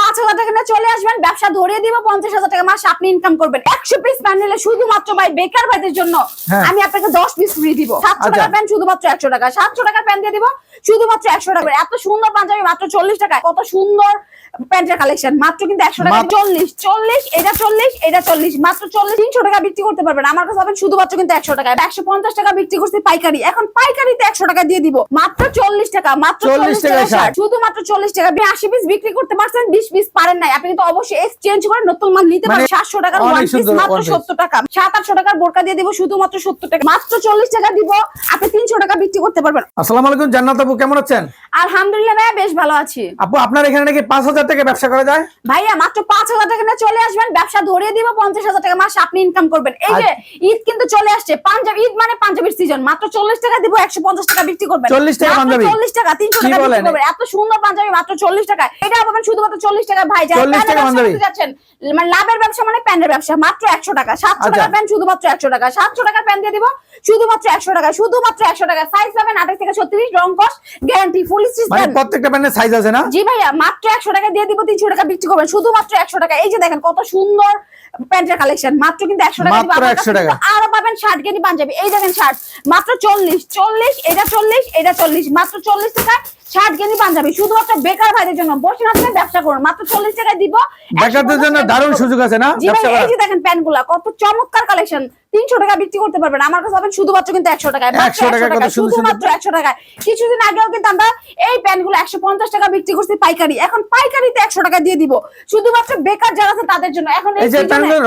পাঁচ হাজার টাকা নিয়ে চলে আসবেন। ব্যবসা ধরিয়ে দিব পঞ্চাশ হাজার টাকা মাসে আপনি ইনকাম করবেন। একশো পিস প্যান্ট নিলে শুধুমাত্র ভাই বেকার ভাইদের জন্য হ্যাঁ। আমি আপনাকে দশ পিস ফ্রি দিব। সাতশো আচ্ছা। টাকার প্যান্ট শুধুমাত্র একশো টাকা। সাতশো টাকার প্যান্ট দিয়ে দিব শুধুমাত্র একশো টাকা। এত সুন্দর পাঞ্জাবি মাত্র চল্লিশ টাকা কত সুন্দর প্যান্টের কালেকশন মাত্র কিন্তু একশো টাকা চল্লিশ। চল্লিশ এটা চল্লিশ এটা চল্লিশ। মাত্র চল্লিশ তিনশো টাকা বিক্রি করতে পারবেন। আমার কাছে পাবেন শুধুমাত্র কিন্তু একশো টাকা একশো পঞ্চাশ টাকা বিক্রি করছি পাইকারি। এখন পাইকারিতে একশো টাকা দিয়ে দিব। মাত্র চল্লিশ টাকা মাত্র চল্লিশ টাকা টাকা। শুধুমাত্র চল্লিশ টাকা। আশি পিস বিক্রি করতে পারছেন বিশ পিস পারেন নাই। আপনি কিন্তু অবশ্যই এক্সচেঞ্জ করে নতুন মাল নিতে পারেন। মানে সাতশো টাকার ওয়ান পিস মাত্র one piece। সত্তর টাকা। সাত আটশো টাকার বোরকা দিয়ে দেব শুধুমাত্র সত্তর টাকা। মাত্র চল্লিশ টাকা দিব আপনি তিনশো টাকা বিক্রি করতে পারবেন। আসসালামু আলাইকুম জান্নাত আপু কেমন আছেন? আলহামদুলিল্লাহ ভাইয়া বেশ ভালো আছি। আপু আপনার এখানে নাকি পাঁচ হাজার টাকা ব্যবসা করা যায়? ভাইয়া মাত্র পাঁচ হাজার টাকা নিয়ে চলে আসবেন ব্যবসা ধরিয়ে দিব পঞ্চাশ হাজার টাকা মাসে আপনি ইনকাম করবেন। এই যে ঈদ কিন্তু চলে আসছে পাঞ্জাবি ঈদ মানে পাঞ্জাবির সিজন মাত্র চল্লিশ টাকা দিব একশো পঞ্চাশ টাকা বিক্রি করবেন। 40 টাকা পাঞ্জাবি? চল্লিশ টাকা তিনশো টাকা বিক্রি করবেন। এত সুন্দর পাঞ্জাবি মাত্র চল্লিশ টাকা। এটা পাবেন শুধুমাত্র চল্লিশ টাকা ভাই যারা 40 টাকা পাঞ্জাবি? যাচ্ছেন মানে লাভের ব্যবসা মানে প্যান্টের ব্যবসা মাত্র একশো টাকা। সাতশো আচ্ছা। টাকা প্যান্ট শুধুমাত্র একশো টাকা। সাতশো টাকার প্যান্ট দিয়ে দিব শুধুমাত্র একশো টাকা শুধুমাত্র একশো টাকা। সাইজ পাবেন আঠাশ থেকে ছত্রিশ রং কস গ্যারান্টি ফুল স্টিচ মানে প্রত্যেকটা প্যান্টের সাইজ আছে না? জি ভাইয়া মাত্র একশো টাকা দিয়ে দিব তিনশো টাকা বিক্রি করবেন। শুধুমাত্র একশো টাকা। এই যে দেখেন কত সুন্দর প্যান্টের কালেকশন মাত্র কিন্তু টাকা মাত্র 100 টাকা। কিন্তু পাবেন ষাট কেজি পাঞ্জাবি। এই দেখেন মাত্র এটা এটা মাত্র টাকা শুধুমাত্র বেকার ভাইদের জন্য। বসে না ব্যবসা করুন। মাত্র চল্লিশ টাকা দিব। বেকারদের জন্য দারুণ সুযোগ আছে না? জি ভাই এই যে দেখেন প্যান্টগুলা কত চমৎকার কালেকশন তিনশো টাকা বিক্রি করতে পারবেন। আমার কাছে পাবেন শুধুমাত্র কিন্তু একশো টাকায়। 100 100 শুধুমাত্র একশো টাকায়। কিছুদিন আগেও কিন্তু আমরা এই প্যান্টগুলো একশো পঞ্চাশ টাকা বিক্রি করছি পাইকারি। এখন পাইকারিতে একশো টাকা দিয়ে দিব। শুধুমাত্র বেকার যারা আছে তাদের জন্য। এখন এই যে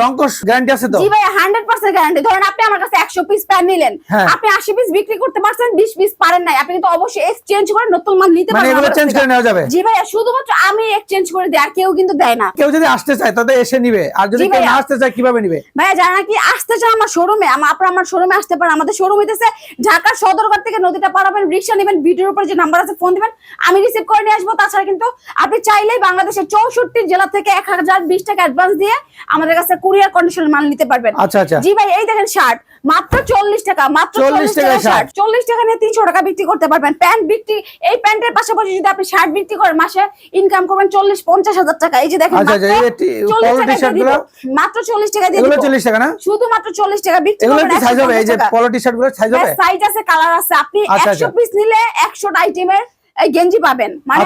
রংকশ গ্যারান্টি আছে তো? জি ভাই হান্ড্রেড পার্সেন্ট গ্যারান্টি ধরেন আপনি আমার কাছে একশো পিস প্যান্ট নিলেন। হ্যাঁ। আপনি আশি পিস বিক্রি করতে পারছেন বিশ পিস পারেন নাই। আপনি কিন্তু অবশ্যই এক্সচেঞ্জ করে নতুন মাল নিতে মানে এগুলো চেঞ্জ করে নেওয়া যাবে? জি ভাইয়া শুধুমাত্র আমি এক্সচেঞ্জ করে দিই আর কেউ কিন্তু দেয় না। কেউ যদি আসতে চায় তাদের এসে নিবে। আর যদি কেউ না আসতে চায় কীভাবে নিবে? ভাইয়া যারা নাকি আসতে চান আমার শোরুমে আপনার আমার শোরুমে আসতে পারেন। আমাদের শোরুম হইতেছে ঢাকার সদরঘাট থেকে নদীটা পারাবেন রিক্সা নেবেন ভিডিওর উপর যে নাম্বার আছে ফোন দিবেন। আমি রিসিভ করে নিয়ে আসব। তাছাড়া কিন্তু আপনি চাইলেই বাংলাদেশের চৌষট্টি জেলা থেকে এক হাজার বিশ টাকা অ্যাডভান্স দিয়ে আমাদের কাছে কুরিয়ার কন্ডিশন মাল নিতে পারবেন। আচ্ছা আচ্ছা। জি ভাই এই দেখেন শার্ট মাত্র চল্লিশ টাকা মাত্র চল্লিশ টাকা শার্ট। চল্লিশ টাকা নিয়ে তিনশো টাকা বিক্রি করতে পারবেন প্যান্ট বিক্রি এই প্যান্টের পাশাপাশি যদি আপনি শার্ট বিক্রি করেন মাসে ইনকাম করবেন চল্লিশ পঞ্চাশ হাজার টাকা এই যে দেখেন আচ্ছা, আচ্ছা, মাত্র এই টি- 40 পলো টাকা টি-শার্ট দিয়ে দিব। গুলো? মাত্র চল্লিশ টাকা দিয়ে চল্লিশ টাকা না শুধুমাত্র চল্লিশ টাকা বিক্রি এই যে 150 পলো টি শার্টগুলো সাইজ আছে কালার আছে আপনি আচ্ছা, একশো। পিস নিলে একশো আইটেমের গেঞ্জি পাবেন মানে।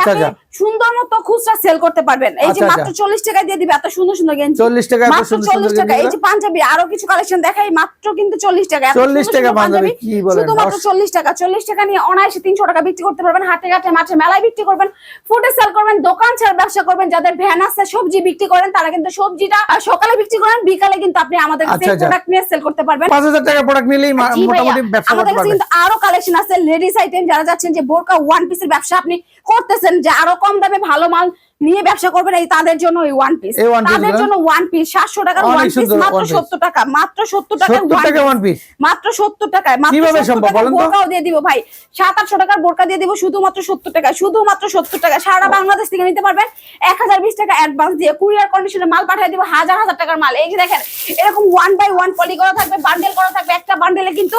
সুন্দর মতো খুচরা সেল করতে পারবেন। এই যে আচ্ছা, মাত্র আচ্ছা। চল্লিশ টাকা দিয়ে দিবে এত সুন্দর সুন্দর গেঞ্জি। 40 টাকা মাত্র চল্লিশ টাকা এই যে পাঞ্জাবি আরও কিছু কালেকশন দেখাই মাত্র কিন্তু চল্লিশ টাকা। এত 40 সুন্দর টাকা পাঞ্জাবি? শুধুমাত্র অস- চল্লিশ টাকা। চল্লিশ টাকা নিয়ে অনায়াসে তিনশো টাকা বিক্রি করতে পারবেন হাটে ঘাটে মাঠে মেলায় বিক্রি করবেন ফুডে সেল করবেন দোকান ছাড়া ব্যবসা করবেন যাদের ভ্যান আছে সবজি বিক্রি করেন তারা কিন্তু সবজিটা সকালে বিক্রি করেন বিকালে কিন্তু আপনি আমাদের কাছে আচ্ছা। প্রোডাক্ট নিয়ে সেল করতে পারবেন। পাঁচ হাজার টাকা প্রোডাক্ট নিলেই মোটামুটি ব্যবসা করতে কাছে কিন্তু আরও কালেকশন আছে লেডিস আইটেম যারা যাচ্ছেন যে বোরকা ওয়ান পিসের ব্যবসা আপনি করতেছেন যে আরও কম দামে ভালো মাল নিয়ে ব্যবসা করবেন এই তাদের জন্য ওই ওয়ান পিস তাদের জন্য ওয়ান পিস সাতশো টাকার ওয়ান পিস মাত্র one piece। সত্তর টাকা মাত্র সত্তর টাকার টাকা ওয়ান পিস মাত্র সত্তর টাকায় মাত্র কীভাবে সম্ভব বলেন তো? বোরকাও দিয়ে দিব ভাই। সাত আটশো টাকার বোরকা দিয়ে দিব শুধুমাত্র সত্তর টাকা শুধুমাত্র সত্তর টাকা সারা বাংলাদেশ থেকে নিতে পারবেন এক হাজার বিশ টাকা অ্যাডভান্স দিয়ে কুরিয়ার কন্ডিশনে মাল পাঠিয়ে দিব হাজার হাজার টাকার মাল। এই যে দেখেন এরকম ওয়ান বাই ওয়ান পলি করা থাকবে বান্ডেল করা থাকবে একটা বান্ডেলে কিন্তু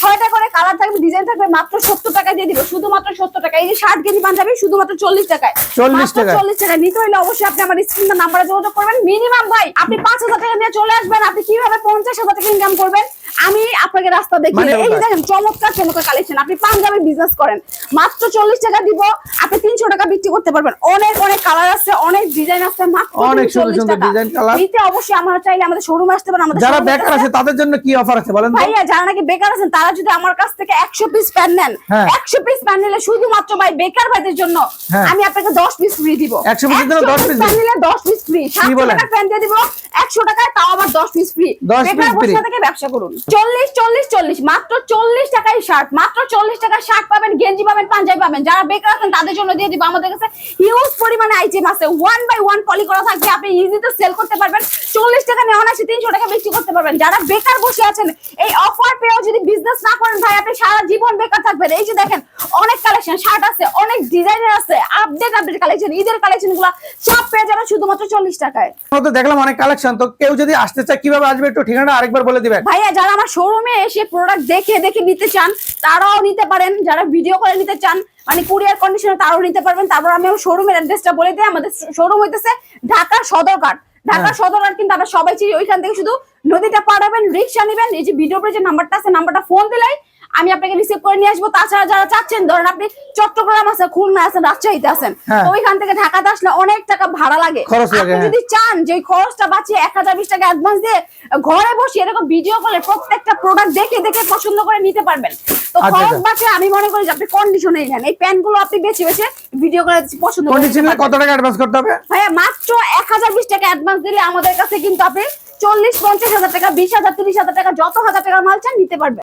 ছয়টা করে কালার থাকবে ডিজাইন থাকবে মাত্র সত্তর টাকা দিয়ে দিবে। শুধুমাত্র সত্তর টাকা এই যে ষাট কেজি পাঞ্জাবি শুধুমাত্র চল্লিশ টাকায়। 40 মাত্র চল্লিশ টাকা নিতে হলে অবশ্যই আপনি আমার স্ক্রিন নাম্বারে যোগাযোগ করবেন। মিনিমাম ভাই আপনি পাঁচ হাজার টাকা নিয়ে চলে আসবেন। আপনি কীভাবে পঞ্চাশ হাজার টাকা ইনকাম করবেন? আমি আপনাকে রাস্তা দেখি মানে এই যে দেখেন চমৎকার চমৎকার কালেকশন আপনি পাঞ্জাবি বিজনেস করেন মাত্র চল্লিশ টাকা দিব আপনি তিনশো টাকা বিক্রি করতে পারবেন অনেক অনেক কালার আছে অনেক ডিজাইন আছে মাত্র অনেক সুন্দর সুন্দর টাকা। design, নিতে অবশ্যই আমরা চাইলে আমাদের শোরুমে আসতে পারেন আমাদের যারা বেকার আছে। আছে তাদের জন্য কি অফার আছে বলেন ভাইয়া যারা নাকি বেকার আছেন তারা যদি আমার কাছ থেকে একশো পিস প্যান নেন হ্যাঁ। একশো পিস প্যান নিলে শুধুমাত্র ভাই বেকার ভাইদের জন্য হ্যাঁ। আমি আপনাকে দশ পিস ফ্রি দিব 100 piece এর 10 piece প্যান নিলে দশ পিস ফ্রি? প্যান দিয়ে দিব একশো টাকায় তাও আবার দশ পিস ফ্রি 10 বেকার থেকে ব্যবসা করুন। চল্লিশ চল্লিশ চল্লিশ মাত্র চল্লিশ টাকায় শার্ট মাত্র চল্লিশ টাকায় শার্ট পাবেন গেঞ্জি পাবেন পাঞ্জাবি পাবেন। যারা বেকার আছেন তাদের জন্য দিয়ে দিব। আমাদের কাছে হিউজ পরিমাণে আইটেম আছে। ওয়ান বাই ওয়ান পলি করা থাকবে। আপনি ইজিতে সেল করতে পারবেন। চল্লিশ টাকা নেওয়া আছে তিনশো টাকা বিক্রি করতে পারবেন। যারা বেকার বসে আছেন এই অফার পেয়েও যদি বিজনেস না করেন ভাই আপনি সারা জীবন বেকার থাকবেন। এই যে দেখেন অনেক কালেকশন শার্ট আছে অনেক ডিজাইনের আছে আপডেট আপডেট কালেকশন ঈদের কালেকশনগুলা সব পেয়ে যাবেন শুধুমাত্র চল্লিশ টাকায়। দেখলাম অনেক কালেকশন কালেকশন তো কেউ যদি আসতে চায় কীভাবে আসবে একটু ঠিকানা আরেকবার বলে দিবেন। ভাইয়া যারা আমার শোরুমে এসে প্রোডাক্ট দেখে দেখে নিতে চান তারাও নিতে পারেন। যারা ভিডিও করে নিতে চান মানে কুরিয়ার কন্ডিশনে তারাও নিতে পারবেন। তারপর আমি শোরুমের অ্যাড্রেসটা বলে দিই। আমাদের শোরুম হইতেছে ঢাকার সদরঘাট। ঢাকার হ্যাঁ। সদরঘাট কিন্তু আমরা সবাই চিনি। ওইখান থেকে শুধু নদীটা পাঠাবেন রিক্সা নেবেন। এই যে ভিডিও যে নাম্বারটা আছে নাম্বারটা ফোন দিলেই আমি আপনাকে রিসিভ করে নিয়ে আসব। তাছাড়া যারা চাচ্ছেন ধরেন আপনি চট্টগ্রাম আছে খুলনা আছেন রাজশাহীতে আছেন হ্যাঁ। ওইখান থেকে ঢাকাতে আসলে অনেক টাকা ভাড়া লাগে। আপনি হ্যাঁ। যদি চান যে খরচটা বাঁচিয়ে এক হাজার বিশ টাকা অ্যাডভান্স দিয়ে ঘরে বসে এরকম ভিডিও কলে প্রত্যেকটা প্রোডাক্ট দেখে দেখে পছন্দ করে নিতে পারবেন। তো আচ্ছা, খরচ আচ্ছা। বাঁচে আমি মনে করি যে আপনি কন্ডিশনে নেন। এই প্যান্টগুলো আপনি বেছে বেছে ভিডিও করে পছন্দ কন্ডিশনে কত টাকা অ্যাডভান্স করতে হবে? ভাইয়া মাত্র এক হাজার বিশ টাকা অ্যাডভান্স দিলে আমাদের কাছে কিন্তু আপনি চল্লিশ পঞ্চাশ হাজার টাকা বিশ হাজার তিরিশ হাজার টাকা যত হাজার টাকার মাল চান নিতে পারবেন।